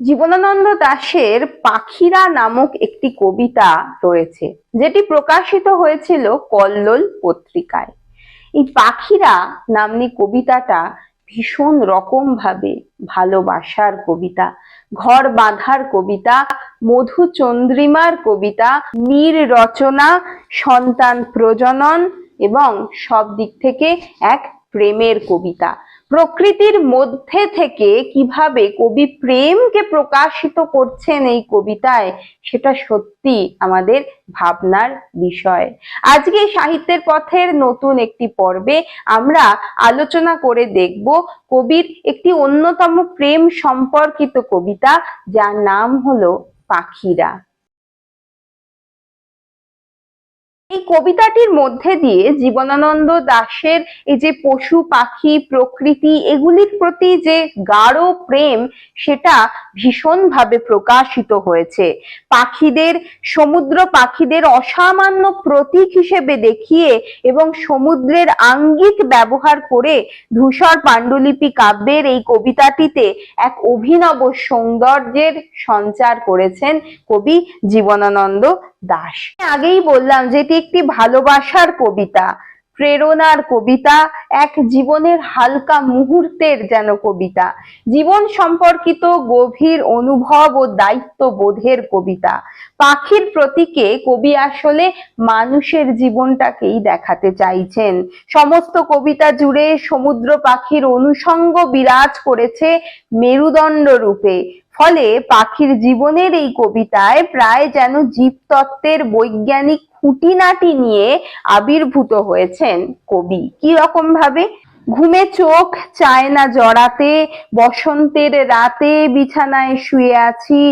জীবনানন্দ দাশের পাখিরা নামক একটি কবিতা রয়েছে, যেটি প্রকাশিত হয়েছিল কল্লোল পত্রিকায়। এই পাখিরা নামনি কবিতাটা ভীষণ রকম ভাবে ভালোবাসার কবিতা, ঘর বাঁধার কবিতা মধুচন্দ্রিমার কবিতা, নীর রচনা, সন্তান প্রজনন এবং সব দিক থেকে এক প্রেমের কবিতা। প্রকৃতির মধ্যে থেকে কীভাবে কবি প্রেমকে প্রকাশিত করছেন এই কবিতায়, সেটা সত্যি আমাদের ভাবনার বিষয়। আজকে সাহিত্যের পথের নতুন একটি পর্বে আমরা আলোচনা করে দেখব কবির একটি অন্যতম প্রেম সম্পর্কিত কবিতা, যার নাম হলো পাখিরা। এই কবিতাটির মধ্যে দিয়ে জীবনানন্দ দাশের এই যে পশু পাখি প্রকৃতি এগুলির প্রতি যে গাঢ় প্রেম, সেটা ভীষণভাবে প্রকাশিত হয়েছে। পাখিদের, সমুদ্র পাখিদের অসামান্য প্রতীক হিসেবে দেখিয়ে এবং সমুদ্রের আঙ্গিক ব্যবহার করে ধূসর পাণ্ডুলিপি কাব্যের এই কবিতাটিতে এক অভিনব সৌন্দর্যের সঞ্চার করেছেন কবি জীবনানন্দ দাস। আগেই বললাম যে এটি একটি ভালোবাসার কবিতা, প্রেরণার কবিতা, এক জীবনের হালকা মুহূর্তের যেন কবিতা, জীবন সম্পর্কিত গভীর অনুভব ও দায়িত্ব বোধের কবিতা। পাখির প্রতীকে কবি আসলে মানুষের জীবনটাকেই দেখাতে চাইছেন। সমস্ত কবিতা জুড়ে সমুদ্র পাখির অনুষঙ্গ বিরাজ করেছে মেরুদণ্ড রূপে ফলে পাখির জীবনের এই কবিতায় প্রায় যেন জীবতত্ত্বের বৈজ্ঞানিক খুঁটিনাটি নিয়ে আবির্ভূত হয়েছেন কবি। কি রকম ভাবে? ঘুমে চোখ চায় না জড়াতে, বসন্তের রাতে বিছানায় শুয়ে আছি,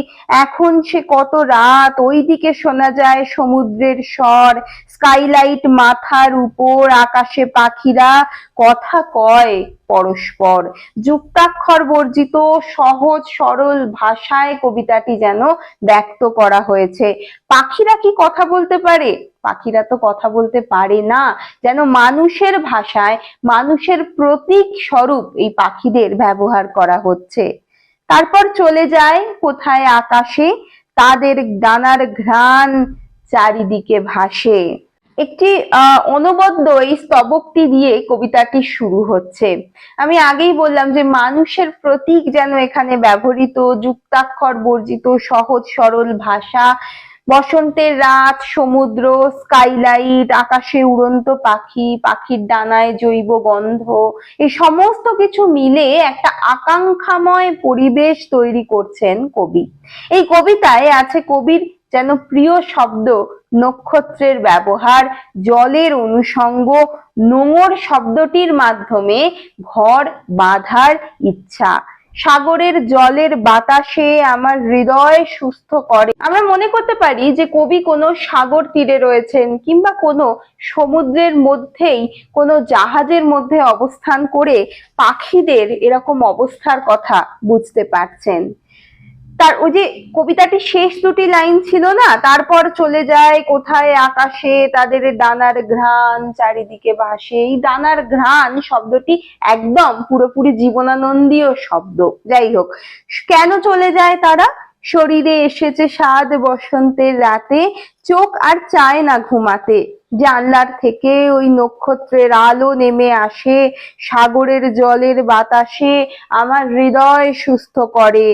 এখন সে কত রাত? ওইদিকে শোনা যায় সমুদ্রের স্বর স্কাইলাইট মাথার উপর, আকাশে পাখিরা কথা কয় পরস্পর। যুক্তাক্ষর বর্জিত সহজ সরল ভাষায় কবিতাটি যেন ব্যক্ত করা হয়েছে। পাখিরা কি কথা বলতে পারে? পাখিরা তো কথা বলতে পারে না। যেন মানুষের ভাষায়, মানুষের প্রতীক স্বরূপ এই পাখিদের ব্যবহার করা হচ্ছে। তারপর চলে যায় কোথায় আকাশে? তাদের ডানার ঘ্রাণ চারিদিকে ভাসে। একটি অনবদ্য এই স্তবকটি দিয়ে কবিতাটি শুরু হচ্ছে। আমি আগেই বললাম যে মানুষের প্রতীক যেন এখানে ব্যবহৃত, যুক্তাক্ষর বর্জিত, সহজ সরল ভাষা। বসন্তের রাত, সমুদ্র স্কাইলাইট আকাশে উড়ন্ত পাখি, পাখির ডানায় জৈব গন্ধ। এই সমস্ত কিছু মিলে একটা আকাঙ্ক্ষাময় পরিবেশ তৈরি করছেন কবি। এই কবিতায় আছে কবির যেন প্রিয় শব্দ নক্ষত্রের ব্যবহার, জলের অনুষঙ্গ নোংর শব্দটির মাধ্যমে ঘর, বাঁধার ইচ্ছা। সাগরের জলের বাতাসে আমার হৃদয় সুস্থ করে। আমরা মনে করতে পারি যে কবি কোনো সাগর তীরে রয়েছেন কিংবা কোনো সমুদ্রের মধ্যেই, কোনো জাহাজের মধ্যে অবস্থান করে পাখিদের এরকম অবস্থার কথা বুঝতে পারছেন। তার ওই যে কবিতাটি শেষ দুটি লাইন ছিল না, তারপর চলে যায় কোথায় আকাশে, তাদের ডানার ঘ্রাণ চারিদিকে ভাসে। এই ডানার ঘ্রাণ শব্দটি একদম পুরোপুরি জীবনানন্দীয় শব্দ। যাই হোক, কেন চলে যায় তারা? শরীরে এসেছে স্বাদ বসন্তের রাতে, চোখ আর চায় না ঘুমাতে। জানলার থেকে ওই নক্ষত্রের আলো নেমে আসে, সাগরের জলের বাতাসে আমার হৃদয় সুস্থ করে।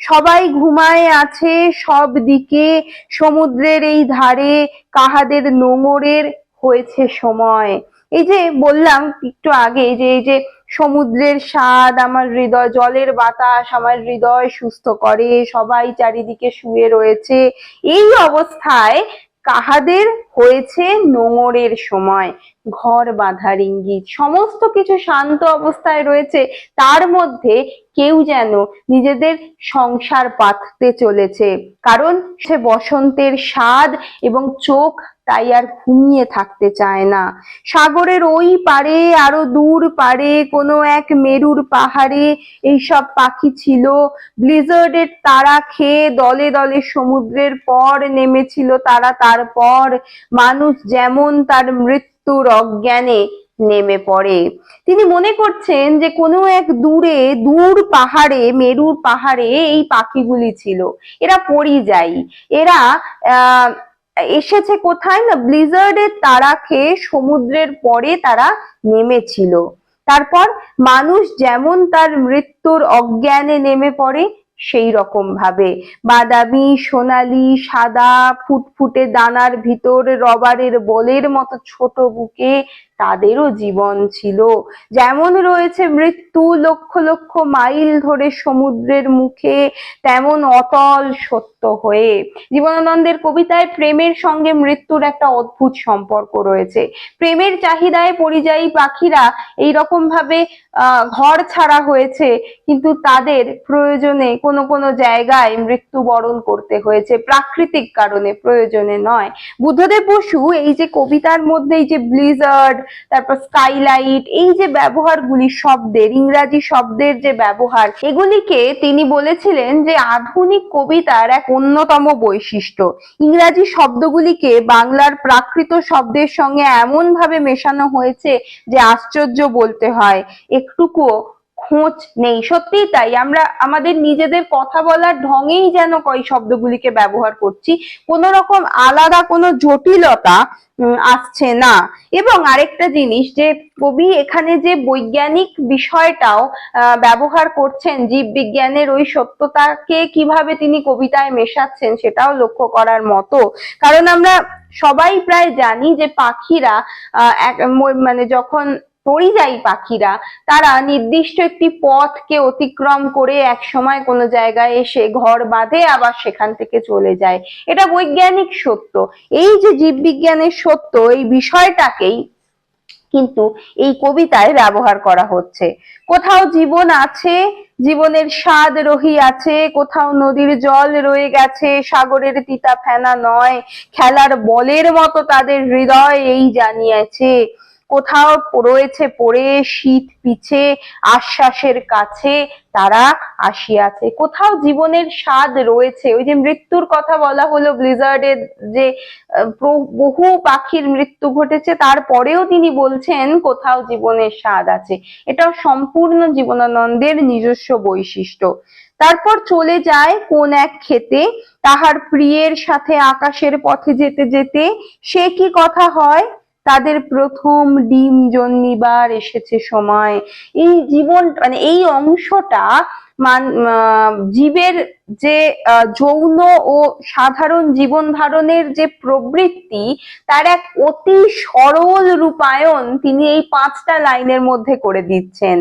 সবাই ঘুমায় আছে সব দিকে। সমুদ্রের এই ধারে কাহাদের নোঙরের হয়েছে সময়। এই যে বললাম একটু আগে যে, এই যে সমুদ্রের স্বাদ আমার হৃদয়, জলের বাতাস আমার হৃদয় সুস্থ করে, সবাই চারিদিকে শুয়ে রয়েছে। এই অবস্থায় কাহাদের হয়েছে নোঙরের সময়। ঘর বাঁধার ইঙ্গিত সমস্ত কিছু শান্ত অবস্থায় রয়েছে। তার মধ্যে কেউ যেন নিজেদের সংসার পাততে চলেছে। কারণ সে বসন্তের স্বাদ এবং চোখ তাই আর ঘুমিয়ে থাকতে চায় না। সাগরের ওই পারে আরও দূর পারে কোনো এক মেরুর পাহাড়ে এইসব পাখি ছিল। ব্লিজার্ডের তারা খেয়ে দলে দলে সমুদ্রের পর নেমেছিল তারা। তারপর মানুষ যেমন তার মৃত্যুর অজ্ঞানে নেমে পড়ে। তিনি মনে করছেন যে কোনো এক দূরে, দূর পাহাড়ে, মেরুর পাহাড়ে এই পাখিগুলি ছিল। এরা পরিযায়ী এরা এসেছে কোথায় না? ব্লিজার্ডের তারা খেয়ে সমুদ্রের পরে তারা নেমেছিল। তারপর মানুষ যেমন তার মৃত্যুর অজ্ঞানে নেমে পড়ে সেই রকম ভাবে। বাদামি সোনালি সাদা ফুটফুটে দানার ভিতর রবারের বলের মতো ছোট বুকে তাদেরও জীবন ছিল। যেমন রয়েছে মৃত্যু লক্ষ লক্ষ মাইল ধরে সমুদ্রের মুখে, তেমন অটল সত্য হয়ে। জীবনানন্দের কবিতায় প্রেমের সঙ্গে মৃত্যুর একটা অদ্ভুত সম্পর্ক রয়েছে। প্রেমের চাহিদায় পরিযায়ী পাখিরা এই রকম ভাবে ঘর ছাড়া হয়েছে, কিন্তু তাদের প্রয়োজনে কোনো কোনো জায়গায় মৃত্যুবরণ করতে হয়েছে। প্রাকৃতিক কারণে প্রয়োজনে নয়। বুদ্ধদেব বসু এই যে কবিতার মধ্যে এই যে ব্লিজার্ড তারপর স্কাইলাইট এই যে ব্যবহারগুলি শব্দের, ইংরাজি শব্দের যে ব্যবহার, এগুলিকে তিনি বলেছিলেন যে আধুনিক কবিতার এক অন্যতম বৈশিষ্ট্য। ইংরাজি শব্দগুলিকে বাংলার প্রাকৃত শব্দের সঙ্গে এমনভাবে মেশানো হয়েছে যে আশ্চর্য বলতে হয়। একটুকুও খোঁজ নেই। সত্যিই তাই। আমরা, আমাদের নিজেদের কথা বলার ঢঙেই যেন কই শব্দগুলিকে ব্যবহার করছি। কোন রকম আলাদা কোনো জটিলতা আসছে না। এবং আরেকটা জিনিস যে, কবি এখানে যে বৈজ্ঞানিক বিষয়টাও ব্যবহার করছেন জীববিজ্ঞানের ওই সত্যতাকে কীভাবে তিনি কবিতায় মেশাচ্ছেন সেটাও লক্ষ্য করার মতো। কারণ আমরা সবাই প্রায় জানি যে পাখিরা মানে যখন পরিযায়ী পাখিরা, তারা নির্দিষ্ট একটি পথকে অতিক্রম করে এক সময় কোনো জায়গায় এসে ঘর বাঁধে, আবার সেখান থেকে চলে যায়। এটা বৈজ্ঞানিক সত্য। এই যে জীববিজ্ঞানের সত্য, এই বিষয়টাকেই কিন্তু এই কবিতায় ব্যবহার করা হচ্ছে। কোথাও জীবন আছে, জীবনের স্বাদ রহি আছে, কোথাও নদীর জল রয়ে গেছে, সাগরের তিতা ফেনা নয়, খেলার বলের মতো তাদের হৃদয় এই জানিয়েছে। কোথাও রয়েছে পড়ে, শীত পিছে, আশ্বাসের কাছে, তারা আসিয়াছে। কোথাও জীবনের স্বাদ রয়েছে। ওই যে মৃত্যুর কথা বলা হলো ব্লিজার্ডের যে বহু পাখির মৃত্যু ঘটেছে, তারপরেও তিনি বলছেন কোথাও জীবনের স্বাদ আছে। এটাও সম্পূর্ণ জীবনানন্দের নিজস্ব বৈশিষ্ট্য। তারপর চলে যায় কোন এক খেতে তাহার প্রিয়ের সাথে আকাশের পথে যেতে যেতে, সে কি কথা হয়? তাদের প্রথম ডিম জন্মিবার এসেছে সময়। এই জীবন মানে এই অংশটা মান জীবের যে যৌন ও সাধারণ জীবন ধারণের যে প্রবৃত্তি, তার এক অতি সরল রূপায়ণ তিনি এই পাঁচটা লাইনের মধ্যে করে দিচ্ছেন।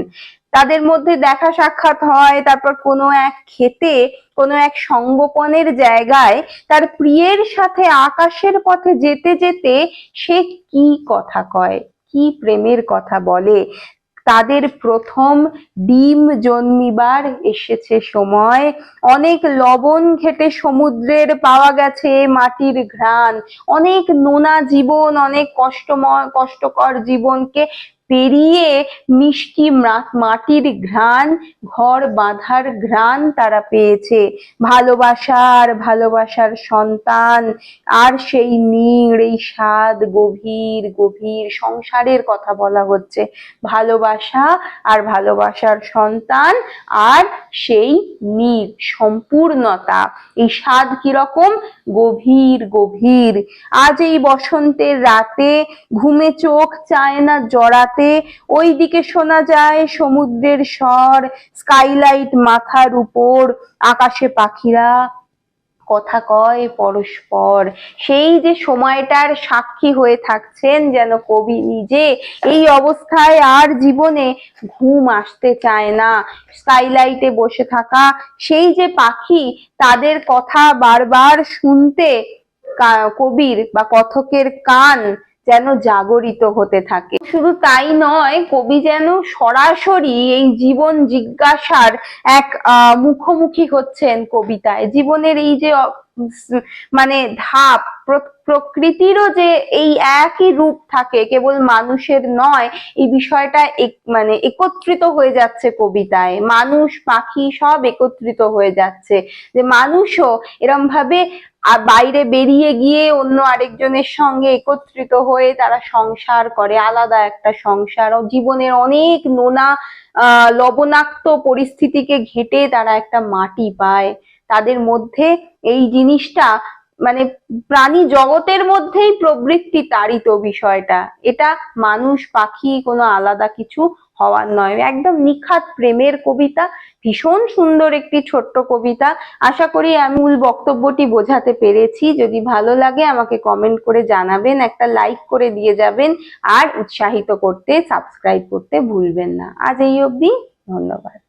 তাদের মধ্যে দেখা সাক্ষাৎ হয়, তারপর কোনো এক খেতে কোনো এক সঙ্গোপনের জায়গায় তার প্রিয়ের সাথে আকাশের পথে যেতে যেতে সে কি কথা কয়, কি প্রেমের কথা বলে? তাদের প্রথম ডিম জন্মিবার এসেছে সময়। অনেক লবণ ঘেটে সমুদ্রের পাওয়া গেছে মাটির ঘ্রাণ। অনেক নোনা জীবন, অনেক কষ্টময়, কষ্টকর জীবনকে পেরিয়ে মিষ্টি মাটির ঘ্রাণ, ঘর বাঁধার ঘ্রাণ তারা পেয়েছে। ভালোবাসার ভালোবাসার সন্তান, আর সেই নীড়, এই স্বাদ গভীর গভীর সংসারের কথা বলা হচ্ছে। ভালোবাসা আর ভালোবাসার সন্তান, আর সেই নীড়, সম্পূর্ণতা। এই স্বাদ কীরকম গভীর গভীর। আজ এই বসন্তের রাতে ঘুমে চোখ চায় না জড়াতে। ওইদিকে শোনা যায় সমুদ্রের স্বর স্কাইলাইট মাথার উপর, আকাশে পাখিরা কথা কয় পরস্পর। সেই যে সময়টার সাক্ষী হয়ে থাকছেন যেন কবি নিজে, এই অবস্থায় আর জীবনে ঘুম আসতে চায় না। স্কাইলাইটে বসে থাকা সেই যে পাখি, তাদের কথা বারবার শুনতে কবির বা কথকের কান যেন জাগরিত হতে থাকে। শুধু তাই নয়, কবি যেন সরাসরি এই জীবন জিজ্ঞাসার এক মুখোমুখি হচ্ছেন কবিতায়। জীবনের এই যে মানে ধাপ, প্র- প্রকৃতিরও যে এই একই রূপ থাকে, কেবল মানুষের নয়, এই বিষয়টা মানে একত্রিত হয়ে যাচ্ছে কবিতায়। মানুষ, পাখি সব একত্রিত হয়ে যাচ্ছে। যে মানুষও এরম ভাবে আর বাইরে বেরিয়ে গিয়ে অন্য আরেকজনের সঙ্গে একত্রিত হয়ে তারা সংসার করে, আলাদা একটা সংসার। ও জীবনের অনেক নোনা লবণাক্ত পরিস্থিতিকে ঘেটে তারা একটা মাটি পায়। তাদের মধ্যে এই জিনিসটা মানে প্রাণী জগতের মধ্যেই প্রবৃত্তি তাড়িত বিষয়টা। এটা মানুষ, পাখি কোনো আলাদা কিছু হওয়ার নয়। একদম নিখাত প্রেমের কবিতা, ভীষণ সুন্দর একটি ছোট্ট কবিতা। আশা করি আমি মূল বক্তব্যটি বোঝাতে পেরেছি। যদি ভালো লাগে আমাকে কমেন্ট করে জানাবেন, একটা লাইক করে দিয়ে যাবেন, আর উৎসাহিত করতে সাবস্ক্রাইব করতে ভুলবেন না। আজ এই অবধি, ধন্যবাদ।